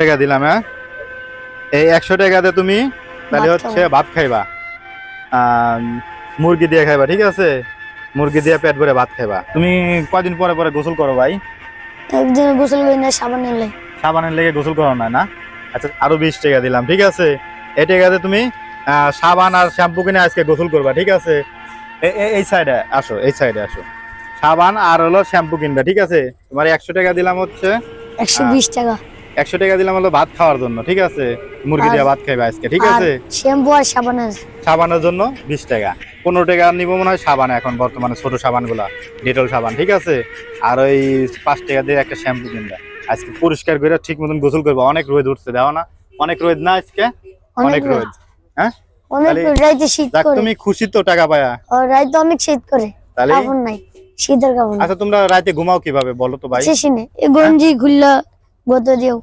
টাকা দিলাম হ্যাঁ? এই একশো টাকাতে তুমি তাহলে হচ্ছে ভাত খাইবা। মুরগি দিয়ে খাইবা ঠিক আছে? মুরগি দিয়ে পেট ভরে ভাত খাইবা। তুমি কয়দিন পরে পরে গোসল করো ভাই? একদিন গোসল করি না সাবান নিলে সাবানের লেগে গোসল করো না না? আচ্ছা আরও বিশ টাকা দিলাম ঠিক আছে? এই টাকাতে তুমি সাবান আর শ্যাম্পু কিনে আজকে গোসল করবা ঠিক আছে? এই সাইডে আসো এই সাইডে আসো। সাবান আর হলো শ্যাম্পু কিনবা ঠিক আছে? তোমার একশো টাকা দিলাম হচ্ছে একশো বিশ টাকা। একশো টাকা দিলাম হলো ভাত খাওয়ার জন্য ঠিক আছে? মুরগি দিয়ে ভাত খাইবা আজকে ঠিক আছে? শ্যাম্পু আর সাবানের। সাবানের জন্য বিশ টাকা। পনেরো টাকা নিবো মনে হয় সাবান এখন বর্তমানে ছোট সাবানগুলা ডেটল সাবান ঠিক আছে? আর ওই পাঁচ টাকা দিয়ে একটা শ্যাম্পু কিনবা। আজকে পরিষ্কার করে ঠিক মতন গোসল করব। অনেক রোদ উঠছে দেখো না? অনেক রোদ না আজকে? অনেক রোদ। হ্যাঁ? অনেক রাইতে শীত করে। তুমি খুশি তো টাকা পায়া? রাইতে অনেক শীত করে। তাহলে? নাই শীতের কাপড় আচ্ছা তোমরা রাতে ঘুমাও কীভাবে বলো তো ভাই? গঞ্জি খুললা গত দিও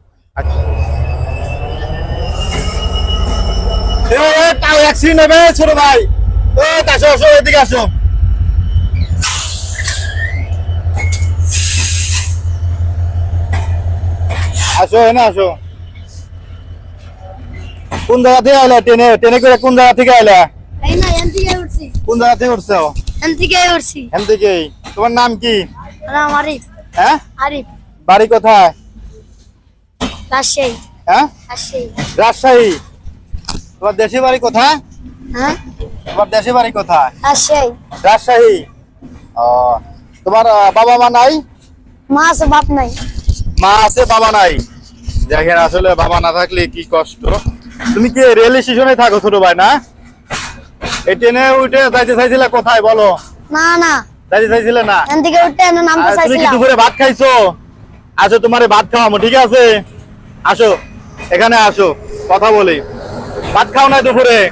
তাও অ্যাক্সিডেন্ট হবে ছোট ভাই। ও আসো আসো এদিকে আসো। আসো এনে আসো। কোন জায়গা থেকে আইলা ট্রেনে? ট্রেনে করে কোন জায়গা থেকে আইলা? কোন জায়গা থেকে উঠছো? এন থেকে উঠছি। এখান থেকেই। তোমার নাম কি? নাম আরিফ। হ্যাঁ? আরিফ। বাড়ি কোথায়? রাজশাহী। হ্যাঁ? রাজশাহী। তোমার দেশে বাড়ি কোথায়? হ্যাঁ? তোমার দেশে বাড়ি কোথায়? রাজশাহী। রাজশাহী। ও তোমার বাবা মা নাই? মা আছে বাপ নাই। মা আছে বাবা নাই। দেখেন আসলে বাবা না থাকলে কি কষ্ট। তুমি কি রেল স্টেশনে থাকো ছোট ভাই না? এই ট্রেনে উঠে যাইতে চাইছিলে কোথায় বলো? না না। যাইতে চাইছিলে না? এন থেকে এনে নামতে তুমি কি দুপুরে ভাত খাইছো? আসো তোমারে ভাত খাওয়াবো ঠিক আছে? আসো এখানে আসো কথা বলি। ভাত খাও না দুপুরে?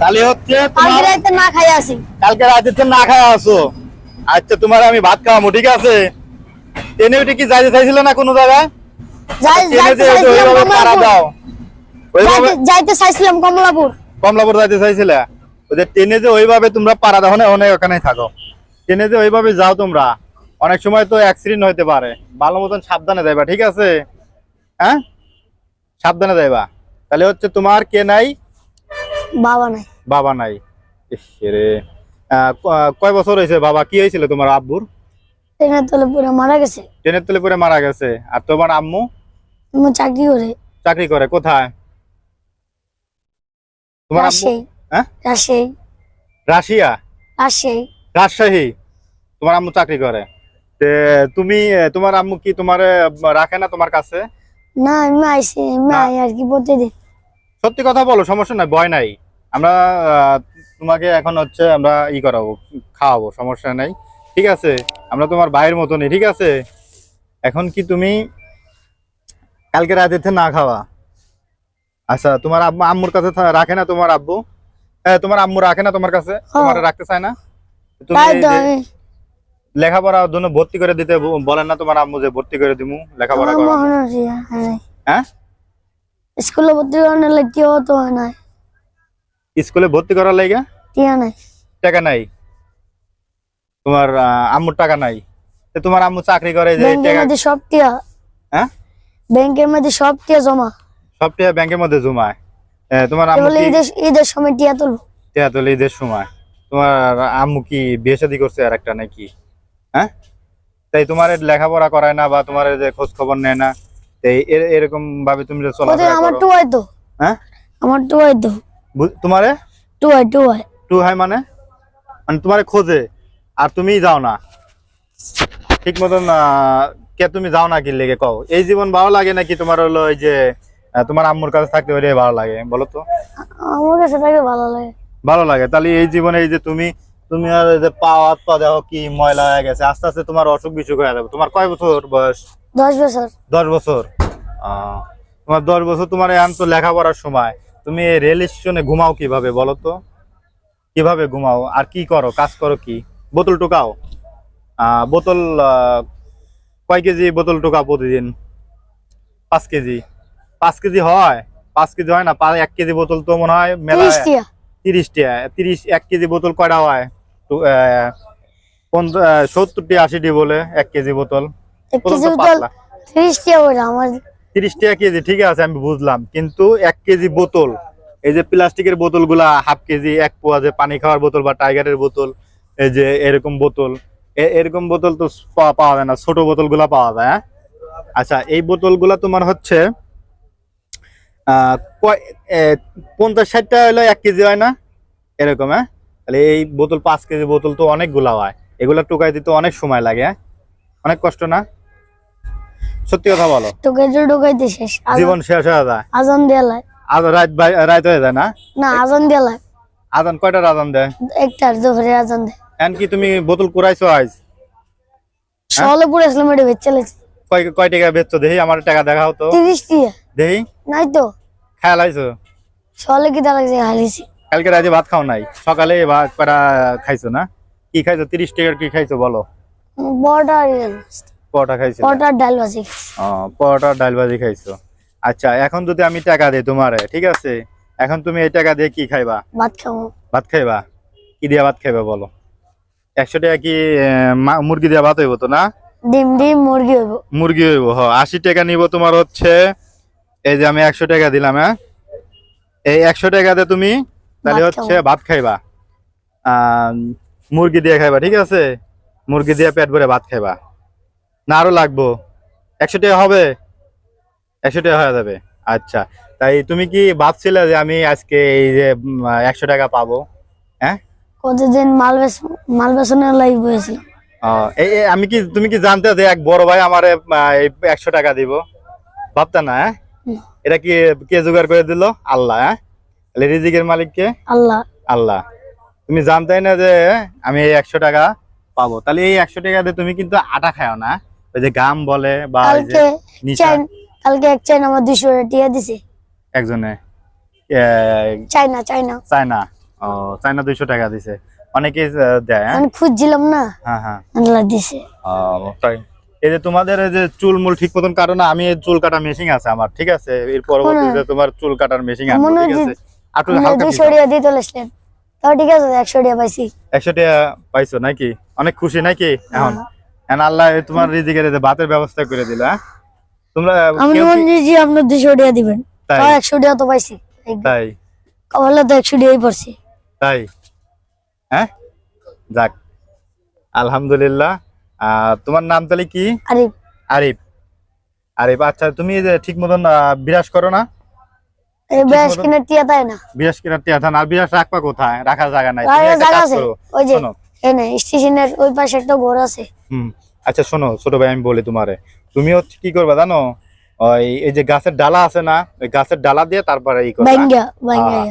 তাহলে হচ্ছে তোমার রাইতে না খাই আসি। কালকে রাতে না খায় আসো। আচ্ছা তোমার আমি ভাত খাওয়াবো ঠিক আছে? ট্রেনে উঠে কি যাইতে চাইছিলে না কোনো জায়গায়? যাইতে যে চাইছিলাম কমলাপুর। যাইতে- কমলাপুর। চাইছিলে? ট্রেনে যে ওইভাবে তোমরা পাড়া দাও না অনেক ওখানেই থাকো। ট্রেনে যে ওইভাবে যাও তোমরা। অনেক সময় তো অ্যাক্সিডেন্ট হইতে পারে। ভালো মতন সাবধানে যাইবা ঠিক আছে? হ্যাঁ? সাবধানে যাইবা। তাহলে হচ্ছে তোমার কে নাই? বাবা নাই। বাবা নাই। রে। কয় বছর হয়েছে বাবা? কি হয়েছিল তোমার আব্বুর? ট্রেনের তলে পুরো মারা গেছে। ট্রেনের তলে পরে মারা গেছে। আর তোমার আম্মু? আমি চাকরি করে। চাকরি করে কোথায়? তোমার আম্মু? হ্যাঁ? রাশিয়া? রাজশাহী। রাজশাহী। তোমার আম্মু চাকরি করে। তে তুমি তোমার আম্মু কি তোমার রাখে না তোমার কাছে? না আমি আইসি আমি আর কি প্রতিদিন সত্যি কথা বলো সমস্যা নাই ভয় নাই। আমরা তোমাকে এখন হচ্ছে আমরা ই করাবো খাওয়াবো সমস্যা নাই। ঠিক আছে আমরা তোমার ভাইয়ের মতনই ঠিক আছে? এখন কি তুমি কালকে রাতে না খাওয়া? আচ্ছা তোমার আব্বু আম্মুর কাছে রাখে না তোমার আব্বু? হ্যাঁ তোমার আম্মু রাখে না তোমার কাছে? তোমার রাখতে চায় না? তুমি লেখাপড়ার জন্য ভর্তি করে দিতে বলেন না তোমার আম্মু যে ভর্তি করে দিমু লেখাপড়া করো হ্যাঁ স্কুলে ভর্তি করানোর লাগে তো নাই। স্কুলে ভর্তি করার লাগে? টিয়া নাই। টাকা নাই। তোমার আম্মুর টাকা নাই। তো তোমার আম্মু চাকরি করে যে টাকা সব টিয়া। হ্যাঁ? ব্যাংকের মধ্যে সব টিয়া জমা। সব ব্যাংকের মধ্যে জমায়। তোমার আম্মু ঈদের সময় টিয়া তুলবো। টাকা তোলে ঈদের সময়। তোমার আম্মু কি বিয়ে শাদী করছে আর একটা নাকি? হ্যাঁ? তাই তোমার লেখাপড়া করায় না বা তোমার যে খোঁজ খবর নেয় না তাই এরকম ভাবে তুমি যে আমার টু হয় তো হ্যাঁ? আমার টু হয় তো তোমারে? টু হয় টু হয় টু হয় মানে? মানে তোমারে খোঁজে আর তুমিই যাও না। ঠিক মতন কে তুমি যাও না কি লেগে কও? এই জীবন ভালো লাগে নাকি তোমার হলো ওই যে তোমার আম্মুর কাছে থাকতে ওইটাই ভালো লাগে বলো তো। আমার কাছে থাকে ভালো লাগে। ভালো লাগে তাহলে এই জীবনে এই যে তুমি তুমি আর যে পা হাত পা দেখো কি ময়লা হয়ে গেছে। আস্তে আস্তে তোমার অসুখ বিসুখ হয়ে যাবে। তোমার কয় বছর বয়স? দশ বছর। দশ বছর। তোমার দশ বছর তোমার এখন তো লেখাপড়ার সময়। তুমি রেল স্টেশনে ঘুমাও কীভাবে বলো তো? কীভাবে ঘুমাও? আর কি করো? কাজ করো কি? বোতল টোকাও? বোতল কয় কেজি বোতল টোকাও প্রতিদিন? পাঁচ কেজি। পাঁচ কেজি হয়? পাঁচ কেজি হয় না? এক কেজি বোতল তো মনে হয় মেলা তিরিশ টিয়া তিরিশ এক কেজি বোতল কয়টা হয়? সত্তরটি আশিটি বলে এক কেজি বোতল। বোতল। তিরিশ টাকা কেজি ঠিক আছে আমি বুঝলাম। কিন্তু এক কেজি বোতল এই যে প্লাস্টিকের বোতলগুলা হাফ কেজি এক পোয়া যে পানি খাওয়ার বোতল বা টাইগারের বোতল এই যে এরকম বোতল এরকম বোতল তো পাওয়া যায় না ছোট বোতলগুলা পাওয়া যায় হ্যাঁ? আচ্ছা এই বোতলগুলা তোমার হচ্ছে আহ, পঞ্চাশ ষাটটা হলো এক কেজি হয় না? এরকম হ্যাঁ? তাহলে এই বোতল পাঁচ কেজি বোতল তো অনেকগুলা হয়। এগুলা টুকাই দিতে অনেক সময় লাগে হ্যাঁ? অনেক কষ্ট না? সত্যি কথা বলো। টোকাইতে টোকাইতে শেষ। আজান- জীবন শেষ হয়ে যায়। আজান দেয়ালায় আজ রাত রাত হয়ে যায় না? না আজান দেয়ালায় আদান কয়টার আদান দেয়? একটার দুপুরে আজান দেয়। এন কি তুমি বোতল কুড়াইছো আজ? সকালে পড়ে আসলাম এটা বেচ চলেছে কয় কয় টাকা বেচছো? দেখি আমার টাকা দেখা হতো তিরিশ টিয়া। দেখি। নাই তো। খেয়াল আইছো? সকালে কি লাগছে? হারিয়েছি। কালকে রাতে ভাত খাও নাই? সকালে ভাত করা খাইছো না? কি খাইছো? তিরিশ টাকার কি খাইছো বলো? পরোটা খাইছো বড়টার ডাল ভাজি। ও পরোটা ডাল ভাজি খাইছো। আচ্ছা এখন যদি আমি টাকা দিই তোমারে ঠিক আছে? এখন তুমি এই টাকা দিয়ে কি খাইবা? ভাত খাব। ভাত খাইবা? কি দিয়া ভাত খাইবা বলো? একশো টাকা কি মুরগি দিয়া ভাত হইব তো না? ডিম ডিম মুরগি হইব। মুরগি হইব হ। আশি টাকা নিব তোমার হচ্ছে এই যে আমি একশো টাকা দিলাম হ্যাঁ? এই একশো টাকাতে তুমি তাহলে হচ্ছে ভাত খাইবা। মুরগি দিয়ে খাইবা ঠিক আছে? মুরগি দিয়ে পেট ভরে ভাত খাইবা। না আরও লাগবো। একশো টাকা হবে? একশো টাকা হয়ে যাবে। আচ্ছা তাই তুমি কি ভাবছিলে যে আমি আজকে এই যে একশো টাকা পাবো? হ্যাঁ? কতদিন মাল মাল বসেছিলাম এই এই আমি কি তুমি কি জানতে যে এক বড় ভাই আমারে একশো টাকা দিব? ভাবতা না হ্যাঁ? এটা কি কে জোগাড় করে দিল? আল্লাহ হ্যাঁ? তাহলে রিজিকের মালিক কে? আল্লাহ। আল্লাহ। তুমি জানতেই না যে আমি এই একশো টাকা পাবো। তাহলে এই একশো টাকা দিয়ে তুমি কিন্তু আটা খাও না। ওই যে গাম বলে বা কালকে চাইন এক চাইনা আমার দুশো দিছে। একজনে? চাইনা চাইনা। চায়না ও চায়না দুইশো টাকা দিছে। অনেকে দেয় হ্যাঁ? আমি খুঁজছিলাম না। হ্যাঁ হ্যাঁ। দিছে। ও, তাই। এই যে তোমাদের যে চুল মূল ঠিক মতন না আমি চুল কাটার মেশিন আছে আমার ঠিক আছে? এর পরবর্তীতে তোমার চুল কাটার মেশিন আছে ঠিক আছে? একটু হালকা দুশো দিয়ে চলেছিলেন তাও ঠিক আছে একশো টিয়া পাইছি। টাকা পাইছো নাকি? অনেক খুশি নাকি এখন? হ্যাঁ। এখন আল্লাহ তোমার রিজিকের ভাতের ব্যবস্থা করে দিলা হ্যাঁ? তোমরা আমি মন দিবেন তাও তো পাইছি। তাই। তো পড়ছি। তাই। হ্যাঁ? যাক। আলহামদুলিল্লাহ। তোমার নাম তাহলে কি? আরে আরিফ। আরিফ আচ্ছা তুমি ঠিক মতন বিরাজ করো না? ব্যাস মতো- টিয়া তাই না। বিরাজ কিনা টিয়াথান আর বিরাজ রাখবা কোথায়? রাখার জায়গা নাই। তুমি রাখার একটা জায়গা আছে। ওই যে এনে স্টেশনের ওই পাশে একটা ঘর আছে। হুম। আচ্ছা শোনো ছোট ভাই আমি বলি তোমারে। তুমি হচ্ছে কি করবে জানো? ওই এই যে গাছের ডালা আছে না ওই গাছের ডালা দিয়ে তারপরে ই করবে। হ্যাঁ?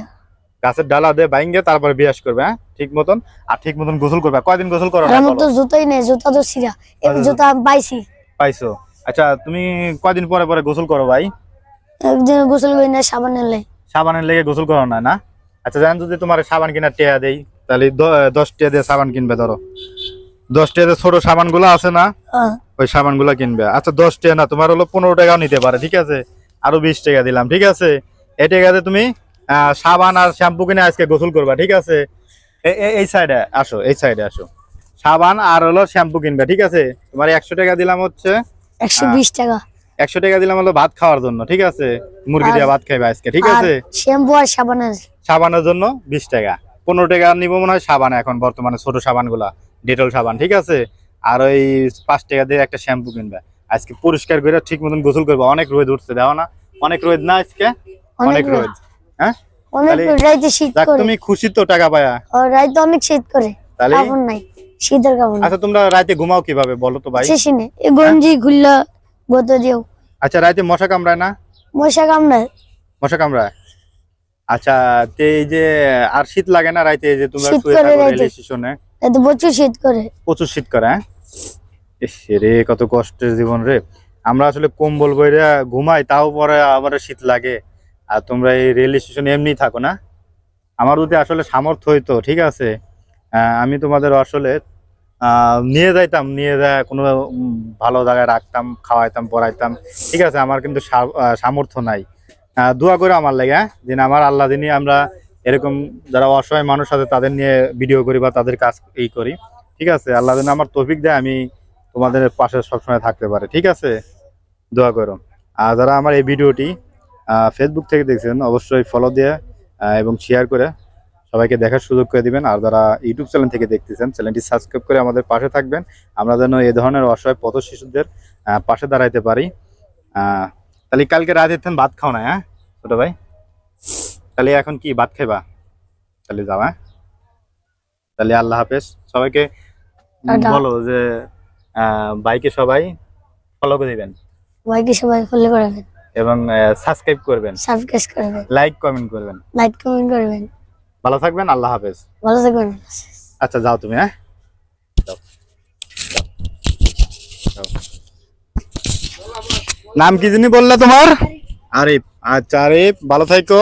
গাছের ডালা দিয়ে বাইঙ্গে তারপরে বিরাজ করবে হ্যাঁ? ঠিক মতন? আর ঠিক মতন গোসল করবে। কয়দিন গোসল করো না আমার তো জুতাই নেই জুতা তো এই আচ্ছা, জুতা আমি পাইছি। পাইছো। আচ্ছা তুমি কয়দিন পরে পরে গোসল করো ভাই? একদিন গোসল করি না সাবান এলে সাবানের লেগে গোসল করো না না? আচ্ছা জান যদি তোমার সাবান কিনার টেয়া দেই তাহলে দশ টিয়া দিয়ে সাবান কিনবে ধরো। দশ টিয়া ছোট সাবানগুলো আছে না? ওই সাবানগুলো কিনবে। আচ্ছা দশ টাকা না তোমার হলো পনেরো টাকাও নিতে পারে ঠিক আছে? আরও বিশ টাকা দিলাম ঠিক আছে? এই টাকাতে তুমি সাবান আর শ্যাম্পু কিনে আজকে গোসল করবা ঠিক আছে? এই সাইডে আসো এই সাইডে আসো। সাবান আর হলো শ্যাম্পু কিনবে ঠিক আছে? তোমার একশো টাকা দিলাম হচ্ছে একশো বিশ টাকা। একশো টাকা দিলাম হলো ভাত খাওয়ার জন্য ঠিক আছে? মুরগি দিয়ে ভাত। খাইবে আজকে ঠিক আছে? শ্যাম্পু আর সাবান সাবানের জন্য বিশ টাকা। পনেরো টাকা নিবো মনে হয় সাবান এখন বর্তমানে ছোট সাবানগুলা ডেটল সাবান ঠিক আছে? আর ওই পাঁচ টাকা দিয়ে একটা শ্যাম্পু কিনবে। আজকে পরিষ্কার করে ঠিক মতন গোসল করবে। অনেক রোদ উঠছে দেখো না? অনেক রোদ না আজকে? অনেক রোদ। হ্যাঁ? তুমি খুশি তো টাকা পায়া? রাইতে অনেক শীত করে। তাহলে শীতের কাপড় আচ্ছা তোমরা রাতে ঘুমাও কীভাবে বলো তো ভাই। গঞ্জি খুললা দিও। আচ্ছা রাতে মশা কামড়ায় না? মশা কামড়ায়। মশা কামড়ায়? আচ্ছা তে এই যে আর শীত লাগে না রাতে যে তোমরা শুয়ে থাকো রেল স্টেশনে এত প্রচুর শীত করে। প্রচুর শীত করে হ্যাঁ? রে কত কষ্টের জীবন রে। আমরা আসলে কম্বল বইরা ঘুমাই তাও পরে আবার শীত লাগে। আর তোমরা এই রেল স্টেশনে এমনি থাকো না? আমার যদি আসলে সামর্থ্য হইতো ঠিক আছে? আমি তোমাদের আসলে নিয়ে যাইতাম, নিয়ে যায় কোনো ভালো জায়গায় রাখতাম, খাওয়াইতাম, পড়াইতাম। ঠিক আছে, আমার কিন্তু সামর্থ্য নাই। দোয়া করে আমার লাগে হ্যাঁ? আমার আল্লাহ দিনই আমরা এরকম যারা অসহায় মানুষ আছে, তাদের নিয়ে ভিডিও করি বা তাদের কাজ এই করি। ঠিক আছে, আল্লাহ যেন আমার তৌফিক দেয়, আমি তোমাদের পাশে সবসময় থাকতে পারে। ঠিক আছে? দোয়া করো। আর যারা আমার এই ভিডিওটি ফেসবুক থেকে দেখছেন, অবশ্যই ফলো দিয়ে এবং শেয়ার করে সবাইকে দেখার সুযোগ করে দিবেন। আর যারা ইউটিউব চ্যানেল থেকে দেখতেছেন চ্যানেলটি সাবস্ক্রাইব করে আমাদের পাশে থাকবেন। আমরা যেন এই ধরনের অসহায় পথ শিশুদের পাশে দাঁড়াইতে পারি। তাহলে কালকে রাতে ভাত খাও না হ্যাঁ? ছোট ভাই? তাহলে এখন কি ভাত খাইবা? তাহলে যাও হ্যাঁ? তাহলে আল্লাহ হাফেজ। সবাইকে বলো যে বাইকে সবাই ফলো করে দিবেন। সবাইকে সবাই ফলো করবেন এবং সাবস্ক্রাইব করবেন। সাবস্ক্রাইব করবেন। লাইক কমেন্ট করবেন। লাইক কমেন্ট করবেন। ভালো থাকবেন আল্লাহ হাফেজ। ভালো থাকবেন। আচ্ছা যাও তুমি হ্যাঁ। নাম কি জানি বললে তোমার? আরিফ। আচ্ছা আরিফ ভালো থাকো